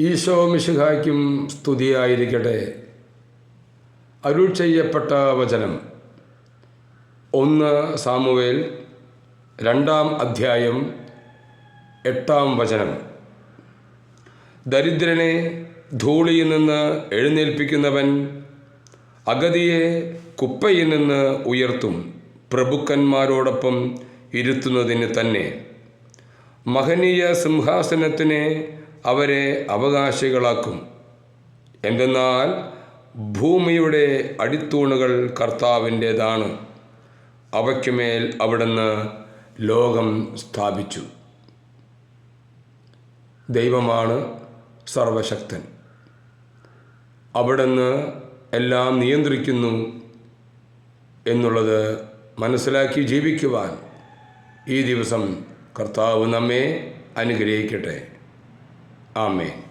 ഈശോ മിശിഹായ്ക്കും സ്തുതിയായിരിക്കട്ടെ. അരുൾ ചെയ്യപ്പെട്ട വചനം. ഒന്ന് സാമുവേൽ രണ്ടാം അധ്യായം എട്ടാം വചനം. ദരിദ്രനെ ധൂളിയിൽ നിന്ന് എഴുന്നേൽപ്പിക്കുന്നവൻ അഗതിയെ കുപ്പയിൽ നിന്ന് ഉയർത്തും പ്രഭുക്കന്മാരോടൊപ്പം ഇരുത്തുന്നതിന് തന്നെ. മഹനീയ സിംഹാസനത്തിന് അവരെ അവകാശികളാക്കും. എന്തെന്നാൽ ഭൂമിയുടെ അടിത്തൂണുകൾ കർത്താവിന്റേതാണ്. അവയ്ക്കുമേൽ അവിടുന്ന് ലോകം സ്ഥാപിച്ചു. ദൈവമാണ് സർവശക്തൻ. അവിടുന്ന് എല്ലാം നിയന്ത്രിക്കുന്നു എന്നുള്ളത് മനസ്സിലാക്കി ജീവിക്കുവാൻ ഈ ദിവസം കർത്താവ് നമ്മെ അനുഗ്രഹിക്കട്ടെ. Amen.